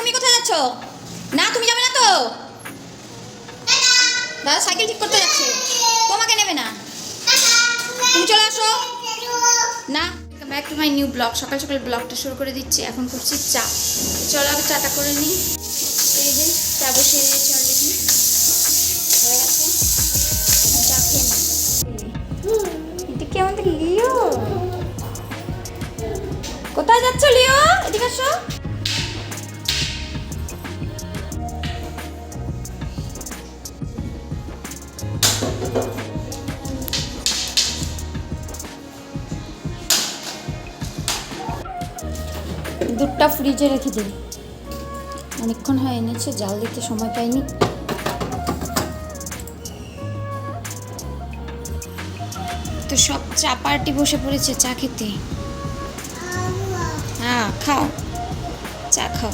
তুমি কোথায় যাচ্ছ? না, তুমি যাবে না তো? দাদা, সাইকেল ঠিক করতে যাচ্ছে। তোমাকে নেবে না। তুমি চলে আসো। না back to my new blog সকাল সকাল ব্লগটা শুরু করে দিচ্ছি। এখন করছি চা। চলো, আগে চাটা করে নিই। এই যে, চা বসিয়ে দিয়েছি অলরেডি কোথায় যাচ্ছ, লিও? এদিকে আসো। দুধটা ফ্রিজে রেখে দিই অনেকক্ষণ হয় এনেছে, জাল দিতে সময় পাইনি। তো সব চা পার্টি বসে পড়েছে, চা খেতে। হ্যাঁ খাও। চা খাও।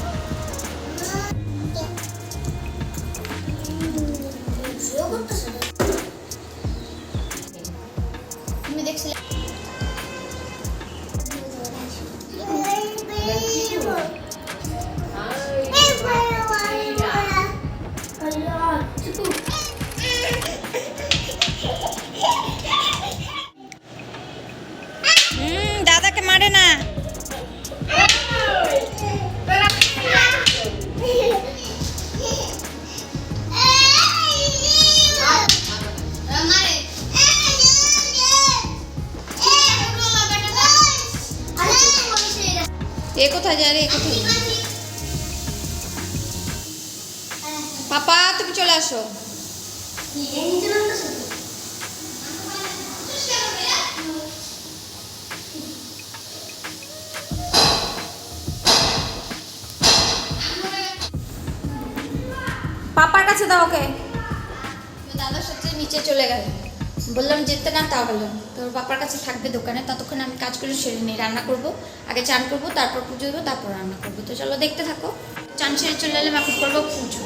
তুমি দেখছিলে? আসো। পাপার কাছে দাও ওকে। দাদার সাথে নিচে চলে গেল। বললাম, যেতে না তা বললাম তোর পাপার কাছে থাকবে দোকানে। ততক্ষণ আমি কাজগুলো সেরে নিই, রান্না করব। আগে চান করব, তারপর পুজো দেবো, তারপর রান্না করব। তো চলো, দেখতে থাকো। চান সেরে চলে এলাম, এখন করব পুজো।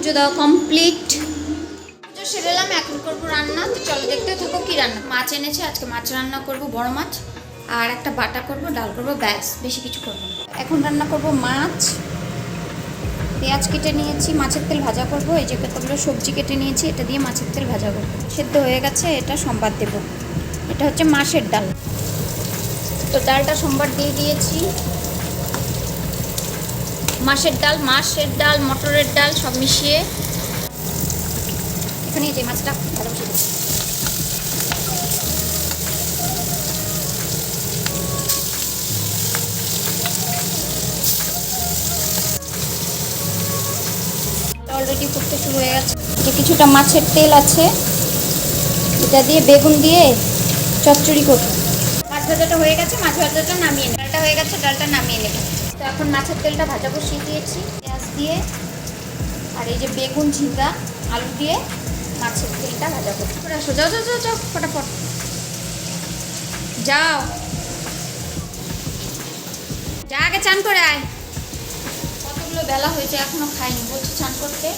পুজো দেওয়া কমপ্লিট সেরে এলাম, এখন করব রান্না। তো চলো দেখতে থাকো কি রান্না। মাছ এনেছে, আজকে মাছ রান্না করব, বড় মাছ। আর একটা বাটা করব, ডাল করব, ব্যাস, বেশি কিছু করব এখন রান্না করব মাছ। পেঁয়াজ কেটে নিয়েছি, মাছের তেল ভাজা করব। এই যে কতগুলো সবজি কেটে নিয়েছি, এটা দিয়ে মাছের তেল ভাজা করব। সেদ্ধ হয়ে গেছে, এটা সোমবার দেব। এটা হচ্ছে মাছের ডাল। তো ডালটা সোমবার দিয়ে দিয়েছি। মাছের ডাল মাছের ডাল, মটরের ডাল সব মিশিয়ে এখানে যে মাছটা বসিয়ে দিচ্ছি। অলরেডি ফুটতে শুরু হয়ে গেছে। কিছুটা মাছের তেল আছে, এটা দিয়ে বেগুন দিয়ে চচ্চড়ি করব। মাছ ভাজাটা হয়ে গেছে, মাছ ভাজাটা নামিয়ে ডালটা হয়ে গেছে, ডালটা নামিয়ে নেব। এখন মাছের তেলটা ভাজা বসিয়ে দিয়েছি, পেঁয়াজ দিয়ে আর এই যে বেগুন ঝিঙ্গা, আলু দিয়ে মাছের তেলটা ভাজা করছি। আসো, যাও যাও যাও যাও, ফটাফট। যাও। যা আগে চান করে আয়। কতগুলো বেলা হয়েছে, এখনও খাইনি, বলছি চান করতে।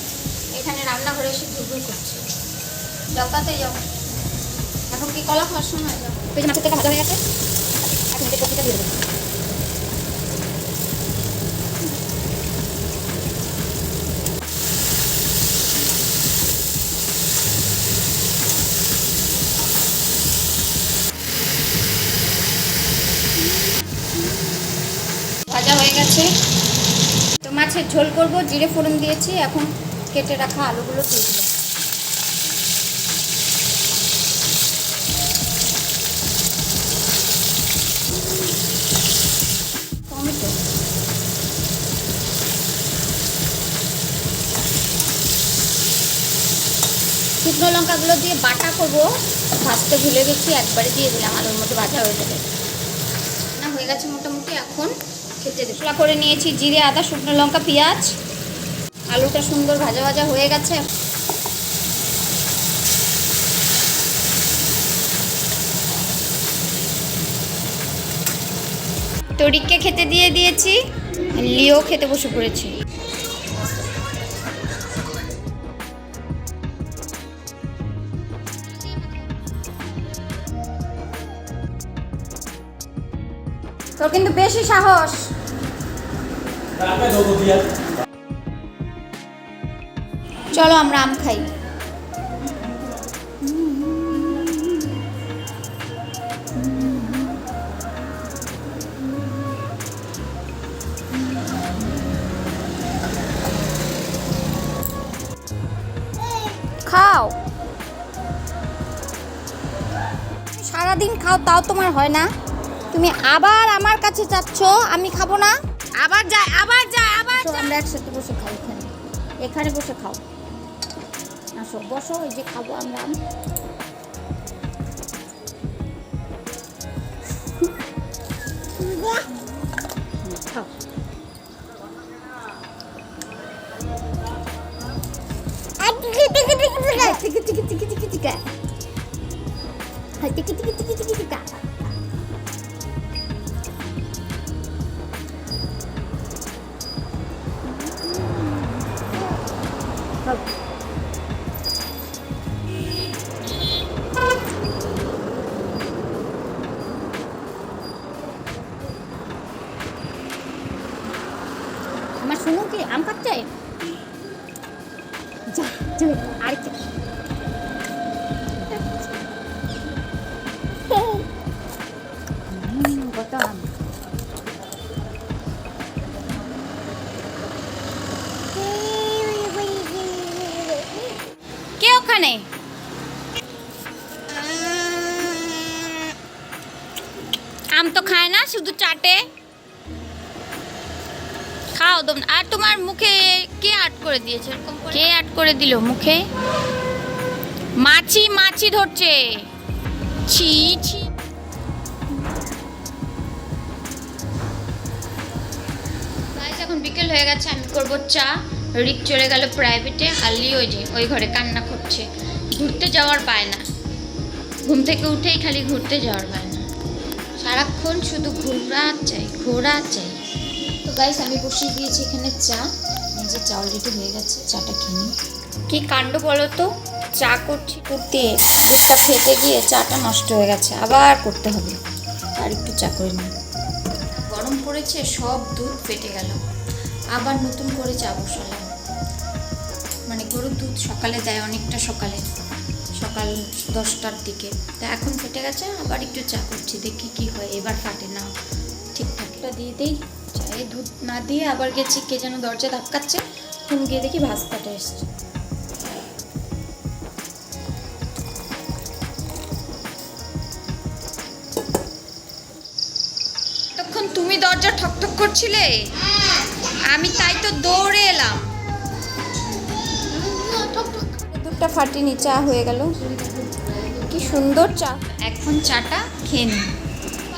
এখানে রান্নাঘরে এসে ঘুরঘুর করছে। তাতে যাও। এখন কি কলা খাওয়ার সময়? যাও মাছের তেলটা ভাজা হয়ে গেছে। এখন যে কপিটা দিয়ে দেবো ভাজা গেছে। তো মাছের ঝোল করব, জিরে ফোড়ন দিয়েছি, এখন কেটে রাখা আলুগুলো টমেটো। শুকনো লঙ্কাগুলো দিয়ে বাটা করব। ভাজতে ভুলে গেছি, একবারে দিয়ে দিলাম, আলুর মতো ভাজা হয়ে যাবে না, হয়ে গেছে মোটামুটি, এখন খেতে মশলা করে নিয়েছি জিরে, আদা, শুকনো লঙ্কা, পেঁয়াজ। আলুটা সুন্দর ভাজা ভাজা হয়ে গেছে। তরিককে খেতে দিয়ে দিয়েছি। লিও খেতে বসে পড়েছি। তোর কিন্তু বেশি সাহস। চলো আমরা আম খাই। খাও। সারাদিন খাও, তাও তোমার হয় না। তুমি আবার আমার কাছে চাচ্ছ আমি খাব না? আবার যায় আবার যায় আবার আমরা একসাথে বসে খাই এখানে। এখানে বসে খাও। আসো বসো এই যে খাব আমরা। আম। খাও টিকি টিকি টিকি টিকি। টিকা টিকি টিকি টিকি টিকি। আমার শুনুন কি আম খাচ্ছে যা কে ওখানে আম তো খায় না, শুধু চাটে। খাও দম আর তোমার মুখে কে আট করে দিয়েছে? কে আট করে দিল মুখে? মাছি মাছি ধরছে। ছি ছি। এখন বিকেল হয়ে গেছে, আমি করব চা। রিক চলে গেল প্রাইভেটে হালি ওই যে ওই ঘরে কান্না করছে। ঘুরতে যাওয়ার পায় না। ঘুম থেকে উঠেই খালি ঘুরতে যাওয়ার পায় না। সারাক্ষণ শুধু ঘোরা চাই ঘোরা চাই। তো গাইস আমি বসিয়ে দিয়েছি এখানে চা। এই যে চা অলরেডি হয়ে গেছে চাটা খেয়ে নিই। কি কাণ্ড বলো তো? চা করছি করতে দুধটা ফেটে গিয়ে চাটা নষ্ট হয়ে গেছে আবার করতে হবে। আর একটু চা করে নিই। গরম পড়েছে সব দুধ ফেটে গেল। আবার নতুন করে চা বসালাম। মানে গরুর দুধ সকালে দেয় অনেকটা সকালে। সকাল দশটার দিকে। তা এখন ফেটে গেছে, আবার একটু চা করছি, দেখি কি হয়, এবার ফাটে না। ঠিকঠাক এটা দিয়ে দিই, চায়ে দুধ না দিয়ে আবার গেছি, কে যেন দরজা ধাক্কাচ্ছে, এখন গিয়ে দেখি ভাস্তাটা এসছে। তখন তুমি দরজা ঠকঠক করছিলে? আমি তাই তো দৌড়ে এলাম। দুধটা ফাটিয়ে নি চা হয়ে গেল। কি সুন্দর চা। এখন চাটা খেয়ে নি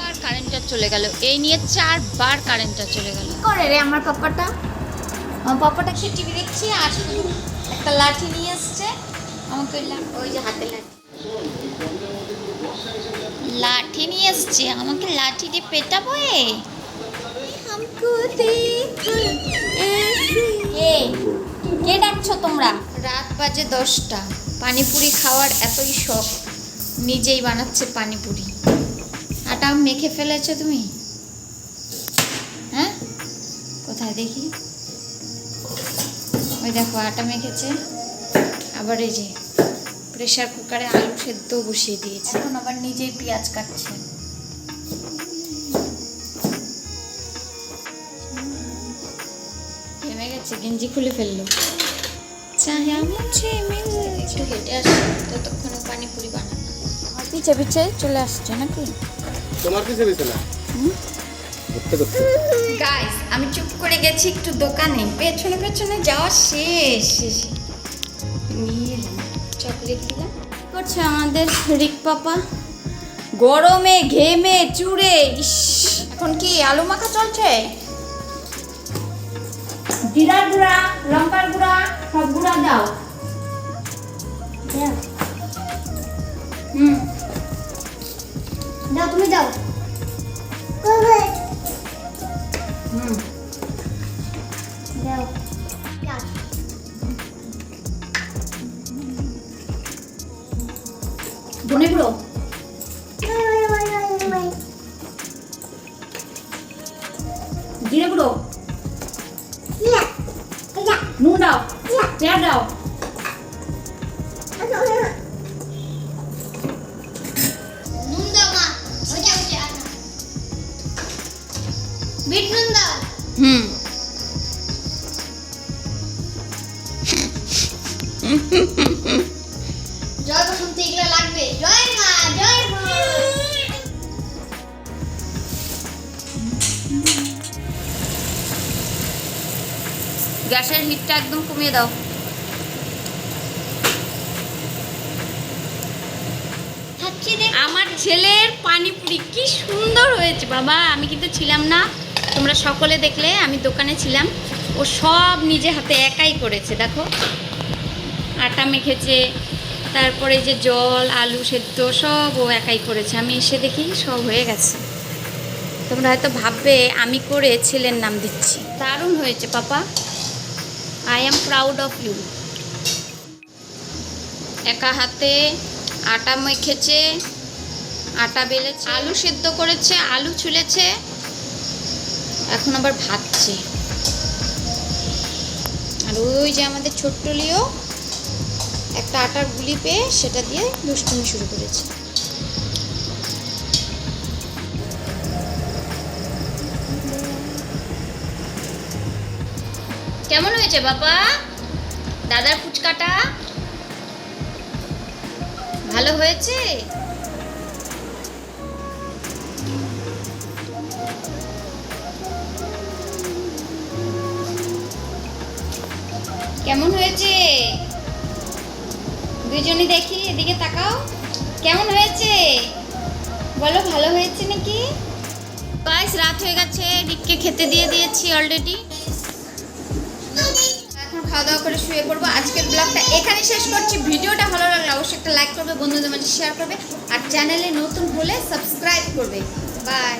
আর কারেন্টটা চলে গেল। এই নিয়ে চারবার কারেন্টটা চলে গেল। করে রে আমার পাপাটা? আমার পাপাটা সে টিভি দেখছি আর একটা লাঠি নিয়ে আসছে আমাকে ওই যে হাতে লাঠি। লাঠি নিয়ে আসছে আমাকে লাঠি দিয়ে পেটাবো এ কে ডাকছো তোমরা? রাত বাজে দশটা। পানিপুরি খাওয়ার এতই শখ নিজেই বানাচ্ছে পানিপুরি। আটা মেখে ফেলেছো তুমি? হ্যাঁ? কোথায় দেখি? ওই দেখো আটা মেখেছে। আবার এই যে প্রেশার কুকারে আলু সেদ্ধ বসিয়ে দিয়েছে। এখন আবার নিজেই পেঁয়াজ কাটছে। গেছে গেঞ্জি খুলে ফেলল। চায়া মুঝে মিল একটু হেঁটে আসে ততক্ষণে পানিপুরি বানানো আর পিছে পিছে চলে আসছে নাকি? তোমার কিছু হয়েছে না? করতে করতে গাইস আমি চুপ করে গেছি একটু দোকানে। পেছনে পেছনে যাওয়া শেষ। শেষে নিয়ে চকলেট দিলাম। করছে আমাদের রিক পাপা? গরমে ঘেমে চুড়ে ইস। এখন কি আলু মাখা চলছে? জিরার গুঁড়া লঙ্কার গুঁড়া জিরে গুঁড়ো নুন দাও পেঁয়াজ দাও গ্যাসের হিটটা একদম কমিয়ে দাও। আমার ছেলের পানিপুরি কি সুন্দর হয়েছে বাবা আমি কিন্তু ছিলাম না। তোমরা সকলে দেখলে আমি দোকানে ছিলাম। ও সব নিজে হাতে একাই করেছে দেখো। আটা মেখেছে তারপরে যে জল আলু সেদ্ধ সব ও একাই করেছে। আমি এসে দেখি সব হয়ে গেছে। তোমরা হয়তো ভাববে আমি করে ছেলের নাম দিচ্ছি। দারুণ হয়েছে পাপা। I am proud of you একা হাতে আটা মেখেছে, আটা বেলেছে, আলু সেদ্ধ করেছে, আলু ছুলেছে, এখন আবার ভাজছে। আর ওই যে আমাদের ছোট্ট লিও একটা আটার গুলি পেয়ে সেটা দিয়ে দুষ্টুমি শুরু করেছে। কেমন হয়েছে বাবা? দাদার ফুচকাটা ভালো হয়েছে? কেমন হয়েছে? দুজনে দেখি, এদিকে তাকাও। কেমন হয়েছে? বলো, ভালো হয়েছে নাকি? গাইস রাত হয়ে গেছে। রিককে খেতে দিয়ে দিয়েছি অলরেডি খাওয়া দাওয়া করে শুয়ে পড়ব। আজকের ব্লগটা এখানে শেষ করছি। ভিডিওটা ভালো লাগলে অবশ্যই একটা লাইক করবে, বন্ধুদের মাঝে শেয়ার করবে। আর চ্যানেলে নতুন হলে সাবস্ক্রাইব করবে। বাই